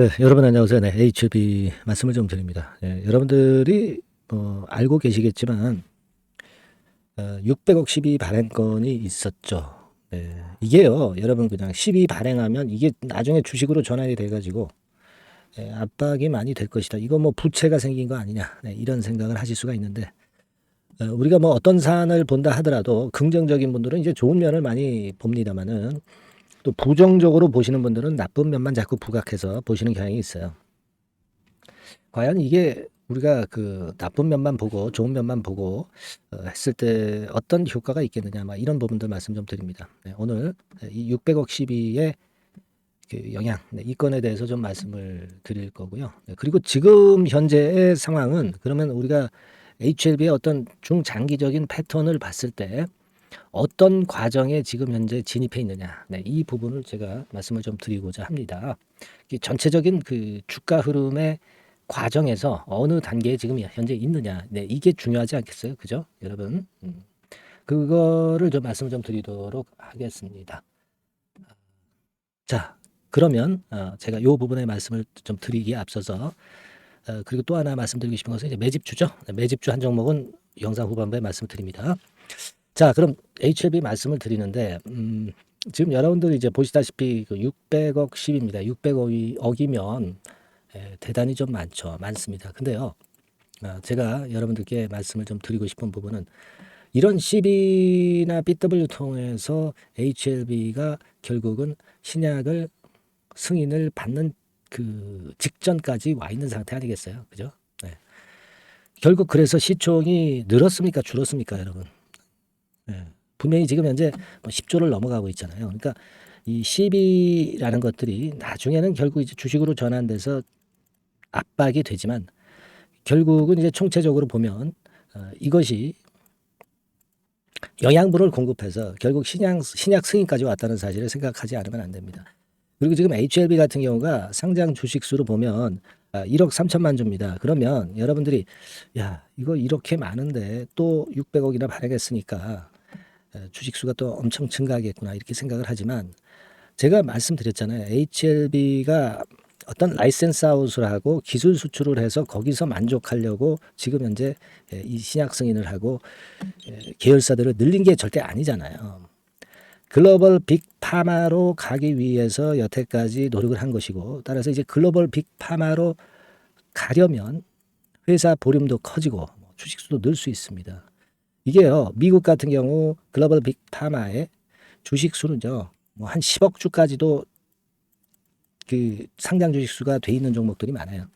네, 여러분 안녕하세요. 네, HB 말씀을 좀 드립니다. 예, 여러분들이 뭐 알고 계시겠지만 어, 600억 12 발행 건이 있었죠. 예, 이게요, 여러분 그냥 12 발행하면 이게 나중에 주식으로 전환이 돼가지고 예, 압박이 많이 될 것이다. 이거 뭐 부채가 생긴 거 아니냐 네, 이런 생각을 하실 수가 있는데 어, 우리가 뭐 어떤 사안을 본다 하더라도 긍정적인 분들은 이제 좋은 면을 많이 봅니다만은 또 부정적으로 보시는 분들은 나쁜 면만 자꾸 부각해서 보시는 경향이 있어요. 과연 이게 우리가 그 나쁜 면만 보고 좋은 면만 보고 어, 했을 때 어떤 효과가 있겠느냐 막 이런 부분들 말씀 좀 드립니다. 네, 오늘 이 600억 시비의 그 영향 네, 이 건에 대해서 좀 말씀을 드릴 거고요. 네, 그리고 지금 현재의 상황은 그러면 우리가 HLB의 어떤 중장기적인 패턴을 봤을 때 어떤 과정에 지금 현재 진입해 있느냐. 네, 이 부분을 제가 말씀을 좀 드리고자 합니다. 이 전체적인 그 주가 흐름의 과정에서 어느 단계에 지금 현재 있느냐. 네, 이게 중요하지 않겠어요? 그죠? 여러분. 음. 그거를 좀 말씀을 좀 드리도록 하겠습니다. 자, 그러면 어, 제가 이 부분의 말씀을 좀 드리기에 앞서서 어, 그리고 또 하나 말씀드리고 싶은 것은 이제 매집주죠. 네, 매집주 한 종목은 영상 후반부에 말씀드립니다. 자, 그럼 HLB 말씀을 드리는데 음, 지금 여러분들이 이제 보시다시피 그 600억 10입니다. 600억이 억이면 에, 대단히 좀 많죠. 많습니다. 근데요. 아, 제가 여러분들께 말씀을 좀 드리고 싶은 부분은 이런 CB나 BW 통해서 HLB가 결국은 신약을 승인을 받는 그 직전까지 와 있는 상태 아니겠어요? 그죠? 네. 결국 그래서 시총이 늘었습니까? 줄었습니까, 여러분? 네. 분명히 지금 현재 뭐 10조를 넘어가고 있잖아요. 그러니까 이 CB라는 것들이 나중에는 결국 이제 주식으로 전환돼서 압박이 되지만 결국은 이제 총체적으로 보면 어, 이것이 영양분을 공급해서 결국 신약, 신약 승인까지 왔다는 사실을 생각하지 않으면 안 됩니다. 그리고 지금 HLB 같은 경우가 상장 주식 수로 보면 1억 아, 3천만 주입니다. 그러면 여러분들이 야 이거 이렇게 많은데 또 600억이나 발행했으니까 주식 수가 또 엄청 증가하겠구나 이렇게 생각을 하지만 제가 말씀드렸잖아요. HLB가 어떤 라이센스 아웃을 하고 기술 수출을 해서 거기서 만족하려고 지금 현재 이 신약 승인을 하고 계열사들을 늘린 게 절대 아니잖아요. 글로벌 빅파마로 가기 위해서 여태까지 노력을 한 것이고 따라서 이제 글로벌 빅파마로 가려면 회사 보름도 커지고 뭐 주식수도 늘 수 있습니다. 이게요 미국 같은 경우 글로벌 빅파마의 주식 수는요 뭐 한 10억 주까지도 그 상장 주식 수가 돼 있는 종목들이 많아요.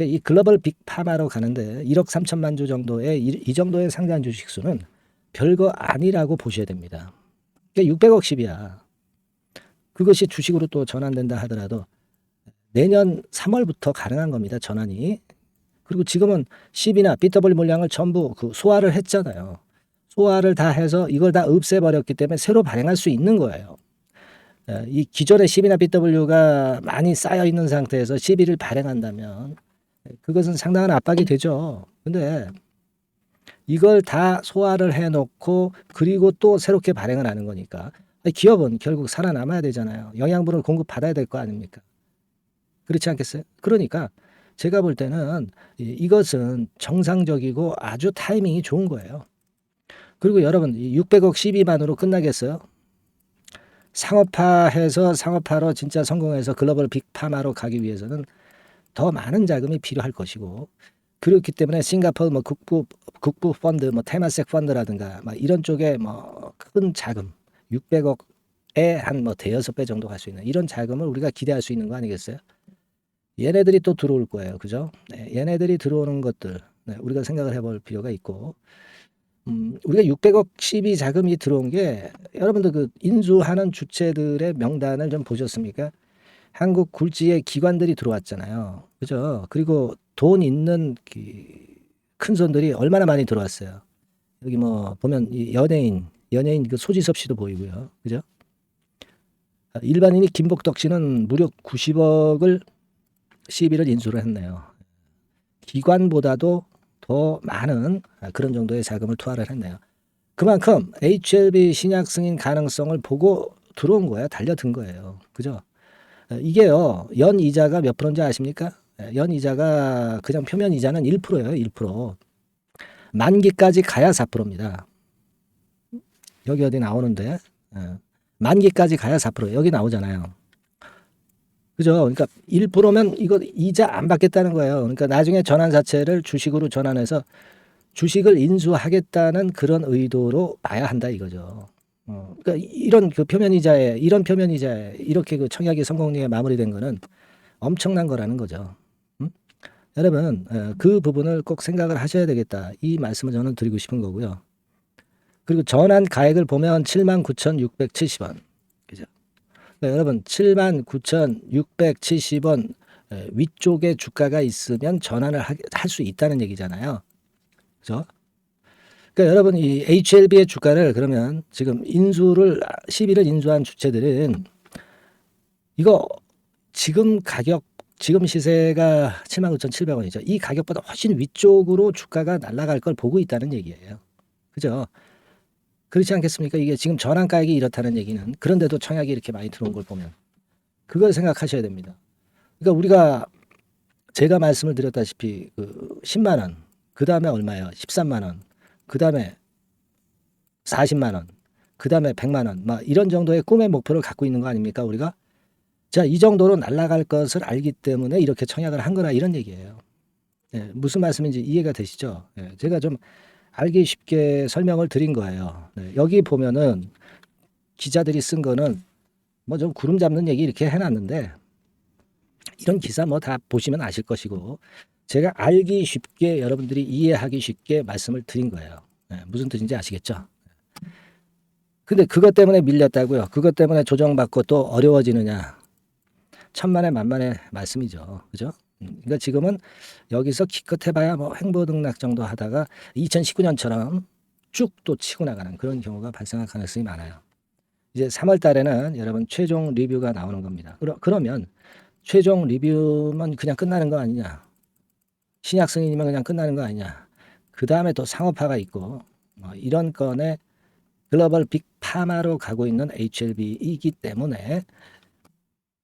이 글로벌 빅파마로 가는데 1억 3천만 주 정도의 이, 이 정도의 상장 주식 수는 별거 아니라고 보셔야 됩니다. 그러니까 600억 10이야. 그것이 주식으로 또 전환된다 하더라도 내년 3월부터 가능한 겁니다. 전환이. 그리고 지금은 10이나 BW 물량을 전부 그 소화를 했잖아요. 소화를 다 해서 이걸 다 없애버렸기 때문에 새로 발행할 수 있는 거예요. 이 기존의 10이나 BW가 많이 쌓여 있는 상태에서 11을 발행한다면 그것은 상당한 압박이 되죠. 근데 이걸 다 소화를 해놓고 그리고 또 새롭게 발행을 하는 거니까 기업은 결국 살아남아야 되잖아요. 영양분을 공급받아야 될 거 아닙니까? 그렇지 않겠어요? 그러니까 제가 볼 때는 이것은 정상적이고 아주 타이밍이 좋은 거예요. 그리고 여러분 600억 12만으로 끝나겠어요? 상업화해서 상업화로 진짜 성공해서 글로벌 빅파마로 가기 위해서는 더 많은 자금이 필요할 것이고 그렇기 때문에 싱가포르 뭐 국부 국부 펀드 뭐 테마섹 펀드라든가 막 이런 쪽에 뭐 큰 자금 600억에 한 뭐 대여섯 배 정도 갈 수 있는 이런 자금을 우리가 기대할 수 있는 거 아니겠어요? 얘네들이 또 들어올 거예요. 그죠? 네, 얘네들이 들어오는 것들 네, 우리가 생각을 해볼 필요가 있고 음, 우리가 600억 12 자금이 들어온 게 여러분들 그 인수하는 주체들의 명단을 좀 보셨습니까? 한국 굴지의 기관들이 들어왔잖아요. 그죠? 그리고 돈 있는 큰 손들이 얼마나 많이 들어왔어요. 여기 뭐 보면 연예인, 연예인 그 소지섭 씨도 보이고요. 그죠? 아, 일반인이 김복덕 씨는 무려 90억을 시비를 인수를 했네요. 기관보다도 더 많은 그런 정도의 자금을 투하를 했네요. 그만큼 HLB 신약 승인 가능성을 보고 들어온 거야. 달려든 거예요. 그죠? 어, 이게요 연 이자가 몇 프로인지 아십니까? 예, 연 이자가 그냥 표면 이자는 1%예요 1%. 만기까지 가야 4%입니다. 여기 어디 나오는데 예, 만기까지 가야 4% 여기 나오잖아요. 그죠? 그러니까 1%면 이거 이자 안 받겠다는 거예요. 그러니까 나중에 전환 자체를 주식으로 전환해서 주식을 인수하겠다는 그런 의도로 봐야 한다 이거죠. 어, 그러니까 이런 그 표면 이자에 이런 표면 이자에 이렇게 그 청약이 성공리에 마무리된 거는 엄청난 거라는 거죠. 음? 여러분 어, 그 부분을 꼭 생각을 하셔야 되겠다 이 말씀을 저는 드리고 싶은 거고요. 그리고 전환 가액을 보면 79,670원. 그러니까 여러분 79,670원 위쪽에 주가가 있으면 전환을 할 수 있다는 얘기잖아요. 그죠? 그러니까 여러분 이 HLB의 주가를 그러면 지금 인수를 10일을 인수한 주체들은 이거 지금 가격 지금 시세가 79,700원이죠. 이 가격보다 훨씬 위쪽으로 주가가 날아갈 걸 보고 있다는 얘기예요. 그죠? 그렇지 않겠습니까? 이게 지금 전환가액이 이렇다는 얘기는 그런데도 청약이 이렇게 많이 들어온 걸 보면 그걸 생각하셔야 됩니다. 그러니까 우리가 제가 말씀을 드렸다시피 그 10만 원, 그 다음에 얼마예요? 13만 원, 그 다음에 40만 원, 그 다음에 100만 원, 막 이런 정도의 꿈의 목표를 갖고 있는 거 아닙니까? 우리가 자, 이 정도로 날아갈 것을 알기 때문에 이렇게 청약을 한 거라 이런 얘기예요. 예, 무슨 말씀인지 이해가 되시죠? 예, 제가 좀 알기 쉽게 설명을 드린 거예요. 네, 여기 보면은 기자들이 쓴 거는 뭐 좀 구름 잡는 얘기 이렇게 해놨는데 이런 기사 뭐 다 보시면 아실 것이고 제가 알기 쉽게 여러분들이 이해하기 쉽게 말씀을 드린 거예요. 네, 무슨 뜻인지 아시겠죠? 근데 그것 때문에 밀렸다고요. 그것 때문에 조정받고 또 어려워지느냐. 천만의 만만의 말씀이죠. 그죠? 음, 그러니까 지금은 여기서 기껏 해봐야 뭐 행보등락 정도 하다가 2019년처럼 쭉 또 치고 나가는 그런 경우가 발생할 가능성이 많아요. 이제 3월 달에는 여러분 최종 리뷰가 나오는 겁니다. 그러, 그러면 최종 리뷰면 그냥 끝나는 거 아니냐. 신약 승인이면 그냥 끝나는 거 아니냐. 그 다음에 또 상업화가 있고 뭐 이런 건에 글로벌 빅 파마로 가고 있는 HLB이기 때문에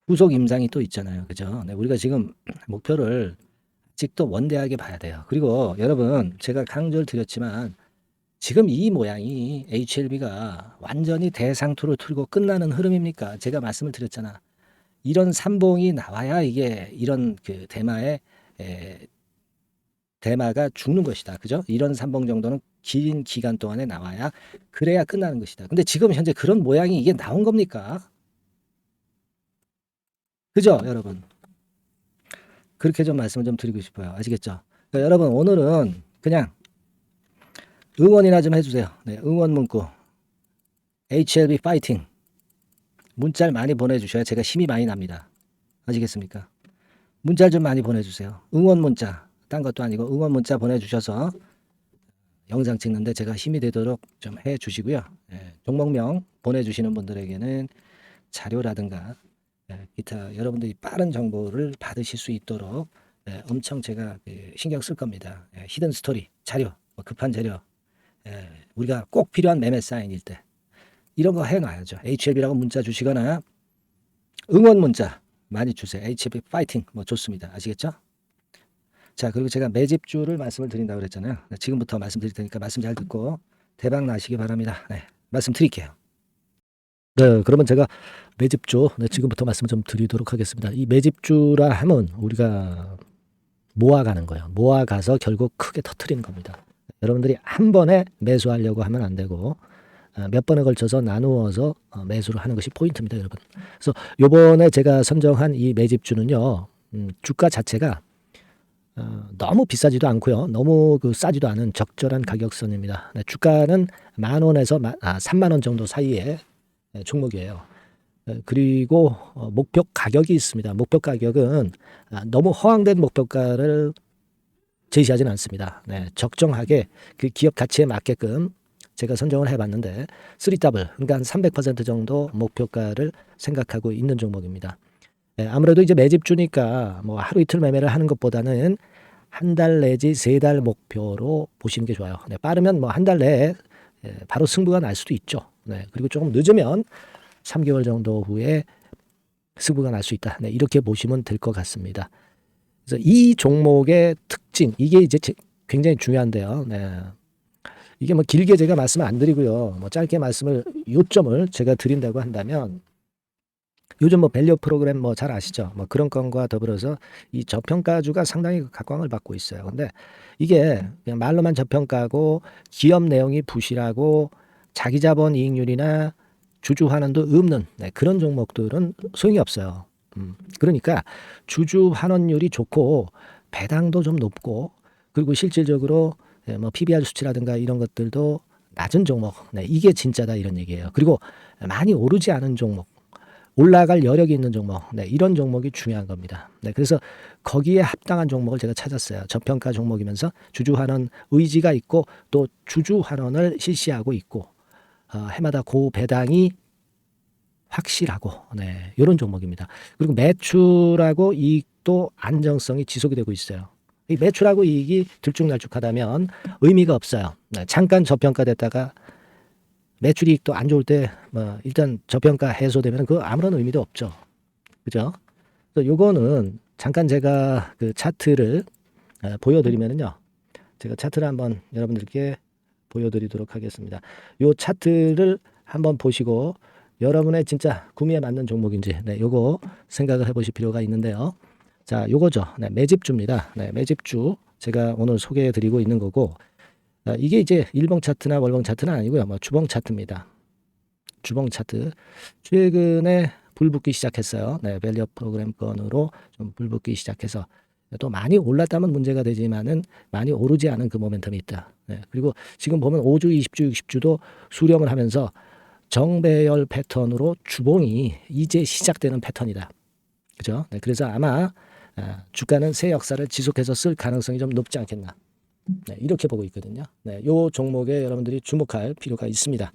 후속 임상이 또 있잖아요. 그죠? 네, 우리가 지금 목표를 아직도 원대하게 봐야 돼요. 그리고 여러분, 제가 강조를 드렸지만 지금 이 모양이 HLB가 완전히 대상투를 틀고 끝나는 흐름입니까? 제가 말씀을 드렸잖아. 이런 삼봉이 나와야 이게 이런 그 대마의 에, 대마가 죽는 것이다. 그죠? 이런 삼봉 정도는 긴 기간 동안에 나와야 그래야 끝나는 것이다. 근데 지금 현재 그런 모양이 이게 나온 겁니까? 그죠, 여러분? 그렇게 좀 말씀을 좀 드리고 싶어요. 아시겠죠? 그러니까 여러분, 오늘은 그냥 응원이나 좀 해주세요. 네, 응원 문구. HLB 파이팅. 문자를 많이 보내주셔야 제가 힘이 많이 납니다. 아시겠습니까? 문자를 좀 많이 보내주세요. 응원 문자. 딴 것도 아니고 응원 문자 보내주셔서 영상 찍는데 제가 힘이 되도록 좀 해주시고요. 예, 종목명 보내주시는 분들에게는 자료라든가 예, 기타 여러분들이 빠른 정보를 받으실 수 있도록 예, 엄청 제가 그 신경 쓸 겁니다. 예, 히든 스토리, 자료, 뭐 급한 자료, 예, 우리가 꼭 필요한 매매 사인일 때 이런 거 해놔야죠. HLB라고 문자 주시거나 응원 문자 많이 주세요. HLB 파이팅 뭐 좋습니다. 아시겠죠? 자 그리고 제가 매집주를 말씀을 드린다고 그랬잖아요. 네, 지금부터 말씀드릴 테니까 말씀 잘 듣고 대박 나시기 바랍니다. 네, 말씀드릴게요. 네, 그러면 제가 매집주 네, 지금부터 말씀 좀 드리도록 하겠습니다. 이 매집주라 하면 우리가 모아가는 거예요. 모아가서 결국 크게 터트리는 겁니다. 여러분들이 한 번에 매수하려고 하면 안 되고 어, 몇 번에 걸쳐서 나누어서 어, 매수를 하는 것이 포인트입니다, 여러분. 그래서 요번에 제가 선정한 이 매집주는요, 음, 주가 자체가 어, 너무 비싸지도 않고요, 너무 그 싸지도 않은 적절한 가격선입니다. 네, 주가는 만 원에서 마, 아, 3만 원 정도 사이에 네, 종목이에요. 네, 그리고 어, 목표 가격이 있습니다. 목표 가격은 아, 너무 허황된 목표가를 제시하지는 않습니다. 네, 적정하게 그 기업 가치에 맞게끔 제가 선정을 해봤는데 3더블 그러니까 한 300% 정도 목표가를 생각하고 있는 종목입니다. 네, 아무래도 이제 매집 주니까 뭐 하루 이틀 매매를 하는 것보다는 한 달 내지 세 달 목표로 보시는 게 좋아요. 네, 빠르면 뭐 한 달 내에 예, 바로 승부가 날 수도 있죠. 네, 그리고 조금 늦으면 3개월 정도 후에 승부가 날 수 있다. 네, 이렇게 보시면 될 것 같습니다. 그래서 이 종목의 특징 이게 이제 제- 굉장히 중요한데요. 네. 이게 뭐 길게 제가 말씀을 안 드리고요. 뭐 짧게 말씀을 요점을 제가 드린다고 한다면 요즘 뭐 밸류 프로그램 뭐 잘 아시죠? 뭐 그런 건과 더불어서 이 저평가주가 상당히 각광을 받고 있어요. 근데 이게 그냥 말로만 저평가고 기업 내용이 부실하고 자기 자본 이익률이나 주주 환원도 없는 네, 그런 종목들은 소용이 없어요. 음, 그러니까 주주 환원율이 좋고 배당도 좀 높고 그리고 실질적으로 예, 뭐 PBR 수치라든가 이런 것들도 낮은 종목. 네, 이게 진짜다 이런 얘기예요. 그리고 많이 오르지 않은 종목. 올라갈 여력이 있는 종목. 네, 이런 종목이 중요한 겁니다. 네, 그래서 거기에 합당한 종목을 제가 찾았어요. 저평가 종목이면서 주주 환원 의지가 있고 또 주주 환원을 실시하고 있고 어, 해마다 고 배당이 확실하고 네, 이런 종목입니다. 그리고 매출하고 이익도 안정성이 지속이 되고 있어요. 이 매출하고 이익이 들쭉날쭉하다면 의미가 없어요. 네, 잠깐 저평가됐다가 매출 이익도 안 좋을 때 뭐 일단 저평가 해소되면 그 아무런 의미도 없죠. 그죠? 요거는 잠깐 제가 그 차트를 어, 보여드리면은요. 제가 차트를 한번 여러분들께 보여드리도록 하겠습니다. 요 차트를 한번 보시고 여러분의 진짜 구미에 맞는 종목인지 네, 요거 생각을 해보실 필요가 있는데요. 자, 요거죠. 네, 매집주입니다. 네, 매집주 제가 오늘 소개해드리고 있는 거고 아, 이게 이제 일봉 차트나 월봉 차트는 아니고요. 뭐 주봉 차트입니다. 주봉 차트 최근에 불붙기 시작했어요. 네, 밸류 프로그램 건으로 좀 불붙기 시작해서 또 많이 올랐다면 문제가 되지만은 많이 오르지 않은 그 모멘텀이 있다. 네, 그리고 지금 보면 5주, 20주, 60주도 수렴을 하면서 정배열 패턴으로 주봉이 이제 시작되는 패턴이다. 그죠? 네, 그래서 아마 아, 주가는 새 역사를 지속해서 쓸 가능성이 좀 높지 않겠나. 네, 이렇게 보고 있거든요. 네, 요 종목에 여러분들이 주목할 필요가 있습니다.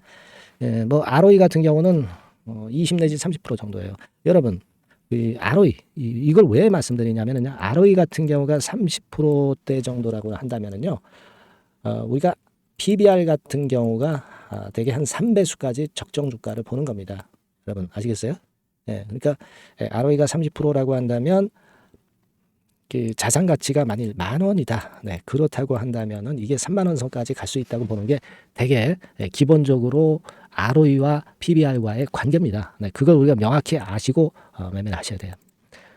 예, 뭐 ROE 같은 경우는 어, 20 내지 30% 정도예요. 여러분, 이 ROE 이, 이걸 왜 말씀드리냐면은요. ROE 같은 경우가 30%대 정도라고 한다면은요. 어, 우리가 PBR 같은 경우가 아, 대개 한 3배수까지 적정 주가를 보는 겁니다. 여러분 아시겠어요? 예, 그러니까 예, ROE가 30%라고 한다면 그 자산 가치가 만일 만 원이다. 네, 그렇다고 한다면은 이게 3만 원 선까지 갈 수 있다고 보는 게 되게 예, 기본적으로 ROE와 PBR과의 관계입니다. 네, 그걸 우리가 명확히 아시고 어, 매매를 하셔야 돼요.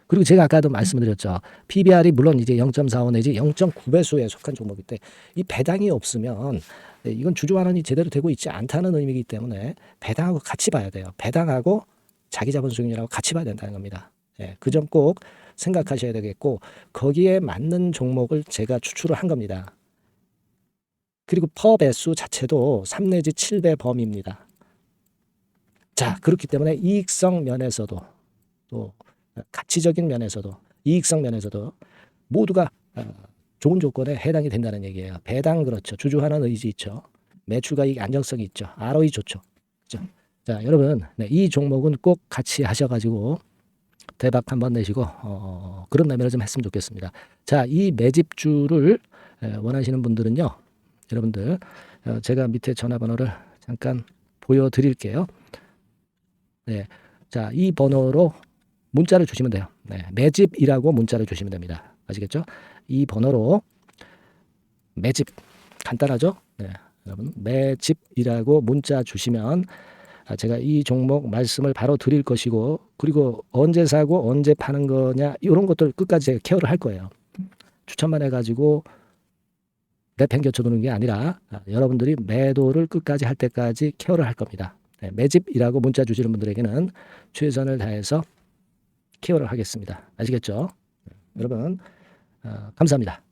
그리고 제가 아까도 말씀드렸죠. PBR이 물론 이제 0.45 내지 0.9배수에 속한 종목일 때이 배당이 없으면 네, 이건 주주 환원이 제대로 되고 있지 않다는 의미이기 때문에 배당하고 같이 봐야 돼요. 배당하고 자기 자본 수익률하고 같이 봐야 된다는 겁니다. 예, 그 점 꼭 생각하셔야 되겠고 거기에 맞는 종목을 제가 추출을 한 겁니다. 그리고 퍼 배수 자체도 3 내지 7배 범위입니다. 자, 그렇기 때문에 이익성 면에서도 또 가치적인 면에서도 이익성 면에서도 모두가 어, 좋은 조건에 해당이 된다는 얘기예요. 배당 그렇죠. 주주 환원 의지 있죠. 매출과 이익 안정성이 있죠. ROE 좋죠. 그죠? 자, 여러분, 네, 이 종목은 꼭 같이 하셔가지고 대박 한번 내시고 어, 그런 매매를 좀 했으면 좋겠습니다. 자, 이 매집주를 에, 원하시는 분들은요, 여러분들 어, 제가 밑에 전화번호를 잠깐 보여드릴게요. 네, 자, 이 번호로 문자를 주시면 돼요. 네, 매집이라고 문자를 주시면 됩니다. 아시겠죠? 이 번호로 매집 간단하죠? 네, 여러분 매집이라고 문자 주시면 아, 제가 이 종목 말씀을 바로 드릴 것이고 그리고 언제 사고 언제 파는 거냐 이런 것들 끝까지 제가 케어를 할 거예요. 추천만 해가지고 내팽겨쳐 두는 게 아니라 아, 여러분들이 매도를 끝까지 할 때까지 케어를 할 겁니다. 네, 매집이라고 문자 주시는 분들에게는 최선을 다해서 케어를 하겠습니다. 아시겠죠? 네, 여러분 어, 감사합니다.